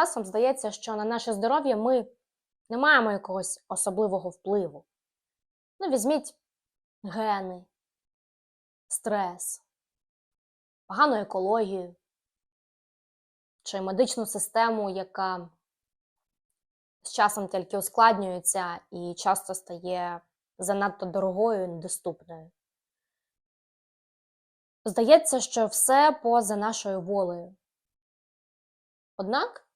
Часом здається, що на наше здоров'я ми не маємо якогось особливого впливу. Ну, візьміть гени, стрес, погану екологію чи медичну систему, яка з часом тільки ускладнюється і часто стає занадто дорогою і недоступною. Здається, що все поза нашою волею. Однак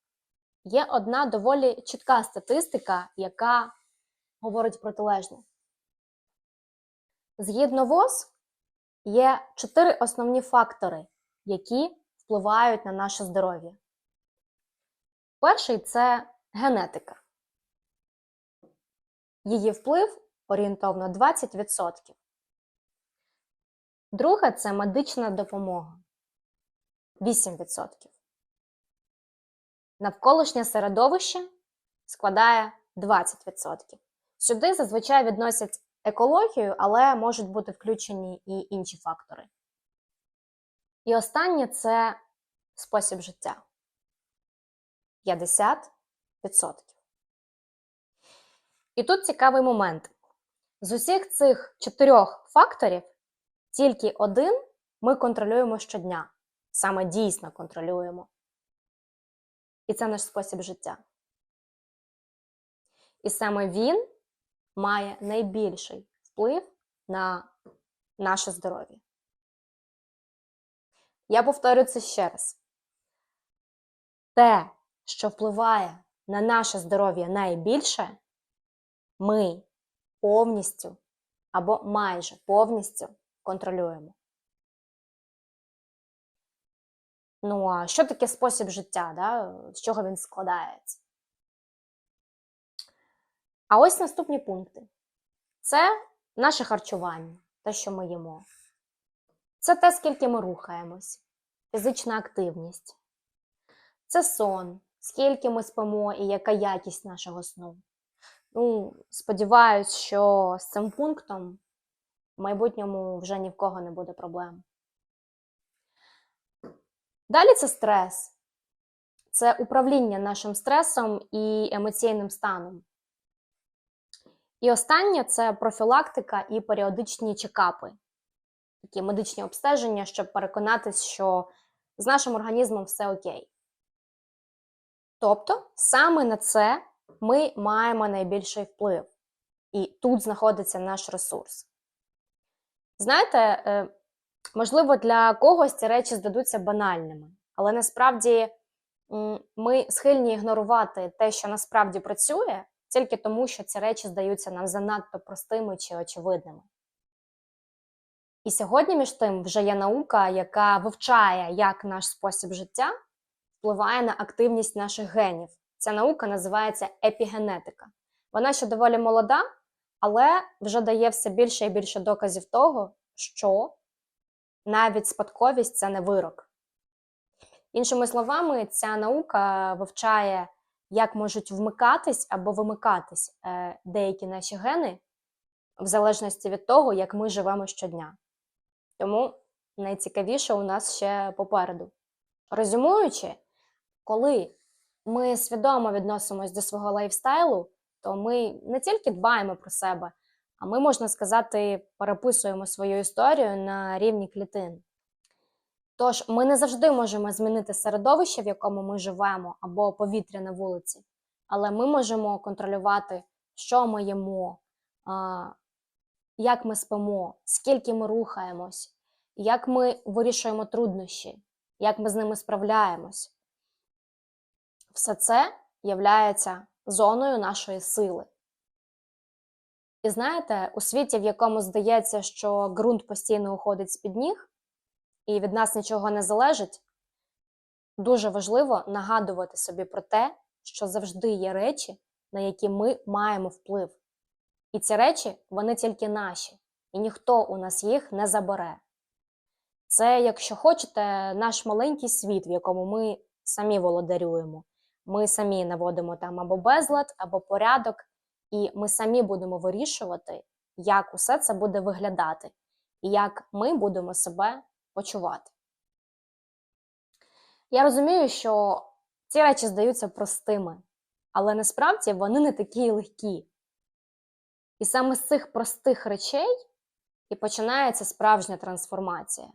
є одна доволі чітка статистика, яка говорить протилежне. Згідно ВОЗ, є чотири основні фактори, які впливають на наше здоров'я. Перший це генетика. Її вплив орієнтовно 20%. Друге це медична допомога 8%. Навколишнє середовище складає 20%. Сюди зазвичай відносять екологію, але можуть бути включені і інші фактори. І останнє це спосіб життя 50%. І тут цікавий момент. З усіх цих чотирьох факторів тільки один ми контролюємо щодня, саме дійсно контролюємо. І це наш спосіб життя. І саме він має найбільший вплив на наше здоров'я. Я повторю це ще раз. Те, що впливає на наше здоров'я найбільше, ми повністю або майже повністю контролюємо. Ну, а що таке спосіб життя? Да? З чого він складається? А ось наступні пункти: це наше харчування, те, що ми їмо. Це те, скільки ми рухаємось, фізична активність. Це сон, скільки ми спимо і яка якість нашого сну. Ну, сподіваюсь, що з цим пунктом в майбутньому вже ні в кого не буде проблем. Далі це стрес. Це управління нашим стресом і емоційним станом. І останнє це профілактика і періодичні чекапи, такі медичні обстеження, щоб переконатись, що з нашим організмом все окей. Тобто, саме на це ми маємо найбільший вплив. І тут знаходиться наш ресурс. Знаєте, е, можливо, для когось ці речі здадуться банальними, але насправді ми схильні ігнорувати те, що насправді працює, тільки тому, що ці речі здаються нам занадто простими чи очевидними. І сьогодні, між тим, вже є наука, яка вивчає, як наш спосіб життя впливає на активність наших генів. Ця наука називається епігенетика. Вона ще доволі молода, але вже дає все більше і більше доказів того, що навіть спадковість це не вирок. Іншими словами, ця наука вивчає, як можуть вмикатись або вимикатись е, деякі наші гени в залежності від того, як ми живемо щодня. Тому найцікавіше у нас ще попереду. Резюмуючи, коли ми свідомо відносимось до свого лайфстайлу, то ми не тільки дбаємо про себе, а ми, можна сказати, переписуємо свою історію на рівні клітин. Тож ми не завжди можемо змінити середовище, в якому ми живемо, або повітря на вулиці, але ми можемо контролювати, що ми їмо, як ми спимо, скільки ми рухаємось, як ми вирішуємо труднощі, як ми з ними справляємось. Все це являється зоною нашої сили. І знаєте, у світі, в якому здається, що ґрунт постійно уходить з-під ніг, і від нас нічого не залежить, дуже важливо нагадувати собі про те, що завжди є речі, на які ми маємо вплив. І ці речі, вони тільки наші, і ніхто у нас їх не забере. Це, якщо хочете, наш маленький світ, в якому ми самі володарюємо. Ми самі наводимо там або безлад, або порядок, і ми самі будемо вирішувати, як усе це буде виглядати, і як ми будемо себе почувати. Я розумію, що Ці речі здаються простими, але насправді вони не такі легкі. І саме з цих простих речей і починається справжня трансформація.